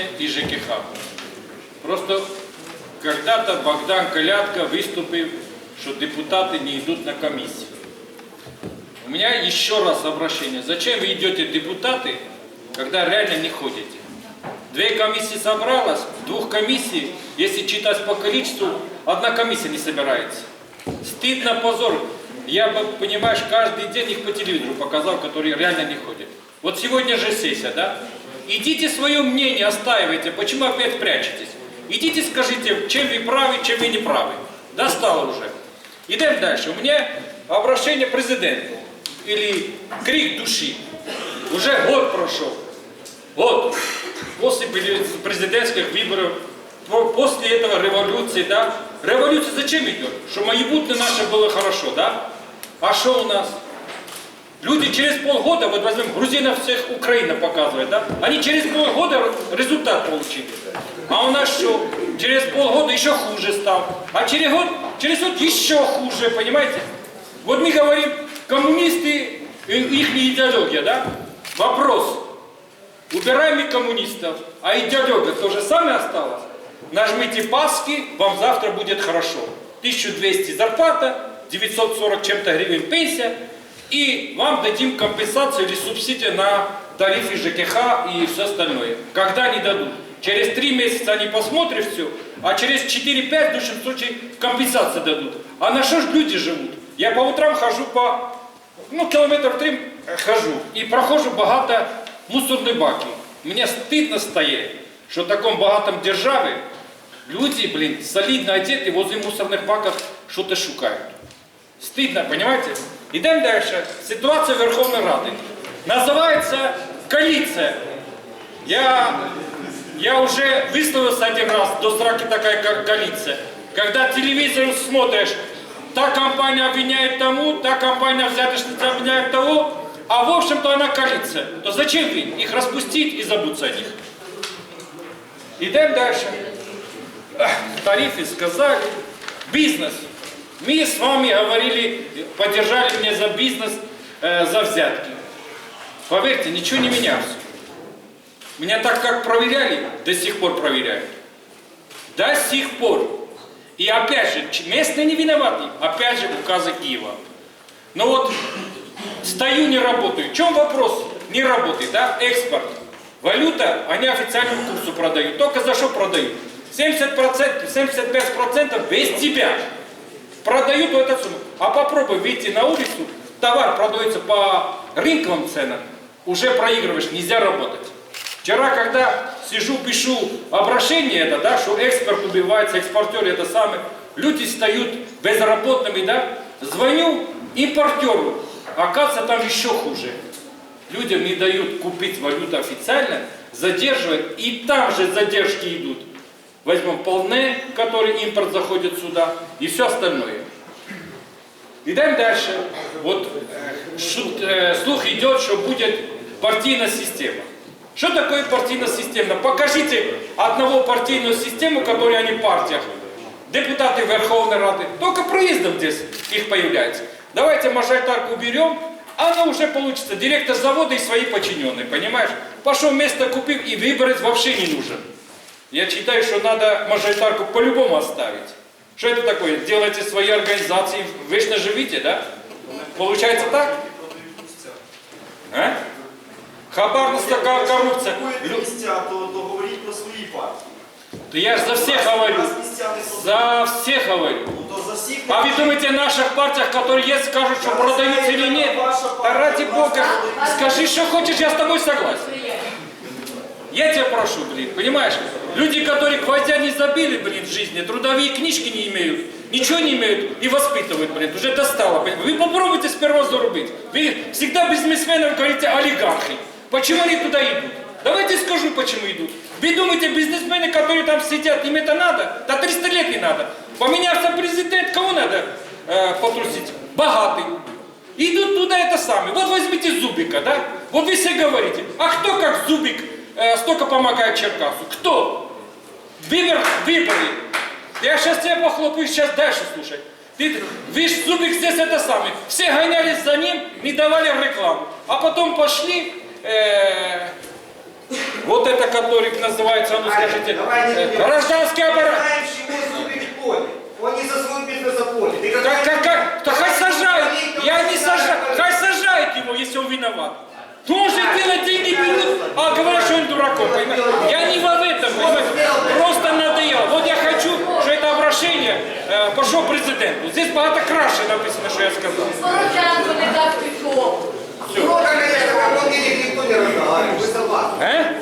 районе и ЖКХ. Просто когда-то Богдан Колядко выступил, что депутаты не идут на комиссию. У меня еще раз обращение. Зачем вы идете депутаты, когда реально не ходите? Две комиссии собралось, двух комиссий, если читать по количеству, одна комиссия не собирается. Стыдно, позор. Я, понимаешь, каждый день их по телевизору показал, которые реально не ходят. Вот сегодня же сессия, да? Идите свое мнение остаивайте, почему опять прячетесь? Идите скажите, чем вы правы, чем вы не правы. Достало уже. Идем дальше. У меня обращение к президенту. Или крик души. Уже год прошел. Вот, после президентских выборов, по- после этого революции, да? Революция зачем идет? Что майбутнее наше было хорошо, да? А что у нас? Люди через полгода, вот возьмем грузинов всех Украина показывает, да? Они через полгода результат получили. А у нас что? Через полгода еще хуже стал. А через год, через год еще хуже, понимаете? Вот мы говорим, коммунисты, э, их идеология, да? Вопрос. Убираем и коммунистов, а идеология то же самое осталось. Нажмите паски, вам завтра будет хорошо. 1200 зарплата, 940 чем-то гривен пенсия, и вам дадим компенсацию или субсидию на тарифы ЖКХ и все остальное. Когда они дадут? Через три месяца они посмотрят все, а через 4-5 в лучшем случае компенсацию дадут. А на что ж люди живут? Я по утрам хожу по, ну, километр три хожу, і проходжу багато мусорні баки. Мені стидно стає, що в такому багатому державі люди, блин, солидно одеты возле мусорных баков что-то шукают. Стыдно, понимаете? Идем дальше. Ситуация Верховной Рады. Называется коалиция. Я, я уже выставился один раз, до сраки такая ко- коалиция. Когда телевизор смотришь, та компания обвиняет тому, та компания взяточница обвиняет того, а в общем-то она коалиция. То зачем вы их распустить и забыться о них? Идем дальше. Тарифы сказали. Бизнес. Мы с вами говорили, поддержали меня за бизнес, э, за взятки. Поверьте, ничего не менялось. Меня так как проверяли, до сих пор проверяют. До сих пор. И опять же, местные не виноваты. Опять же, указы Киева. Но вот стою, не работаю. В чем вопрос? Не работает, да? Экспорт. Валюта, они официальному курсу продают. Только за что продают? 70%, 75% без тебя. Продают в эту сумму. А попробуй выйти на улицу, товар продается по рынковым ценам, уже проигрываешь, нельзя работать. Вчера, когда сижу, пишу обращение это, да, что экспорт убивается, экспортеры это самое, люди встают безработными, да, звоню импортеру, оказывается там еще хуже. Людям не дают купить валюту официально, задерживают, и там же задержки идут. Возьмем полне, который импорт заходит сюда, и все остальное. Идем дальше. Вот э, шут- э, слух идет, что будет партийная система. Что такое партийная система? Покажите одного партийную систему, которую они в партиях. Депутаты Верховной Рады. Только проездом здесь их появляется. Давайте мажоритарку уберем, она уже получится директор завода и свои подчиненные, понимаешь? Пошел место купил и выборы вообще не нужен. Я считаю, что надо мажоритарку по-любому оставить. Что это такое? Делайте свои организации, вечно живите, да? Получается так? А? Хабарность такая коррупция. Купуєте Лю- місця, то, то говоріть про свої партії. Да я же за всех говорю. Раз місця не продають, За всех говорю. ну, то за всіх не А вы думаете, в наших партиях, которые есть, скажут, что продаются или нет? Да ради бога, скажи, что хочешь, я с тобой согласен. Я тебя прошу, блин, понимаешь? Люди, которые гвоздя не забили, блин, в жизни, трудовые книжки не имеют, ничего не имеют и воспитывают, блин, уже достало. блин. Вы попробуйте сперва зарубить. Вы всегда бизнесменам говорите олигархи. Почему они туда идут? Давайте скажу, почему идут. Вы думаете, бизнесмены, которые там сидят, им это надо? Да 300 лет не надо. Поменялся президент, кого надо э, потрусить? Богатый. Идут туда это самое. Вот возьмите Зубика, да? Вот вы все говорите, а кто как Зубик э, столько помогает Черкасу? Кто? Выбор, выборы. Я сейчас тебя похлопаю, сейчас дальше слушай. Ты, видишь, Зубик здесь это самое. Все гонялись за ним, не давали рекламу. А потом пошли, э, Вот это, который называется, а ну скажите, э, гражданский оборот. Он не за свой бизнес заплатит. Как, как, как? Да хай сажают. Я не сажаю. Хай сажают его, если он виноват. Тоже делать деньги берут, а говорят, что он дураком. Понимаешь? Я не в этом, понимаешь? Просто надоел. Вот я хочу, что это обращение э, пошло президенту. Здесь богато краше написано, что я сказал. Сорочанку не так пишло. Все. Ну, конечно, никто не разговаривает. Вы согласны? Э?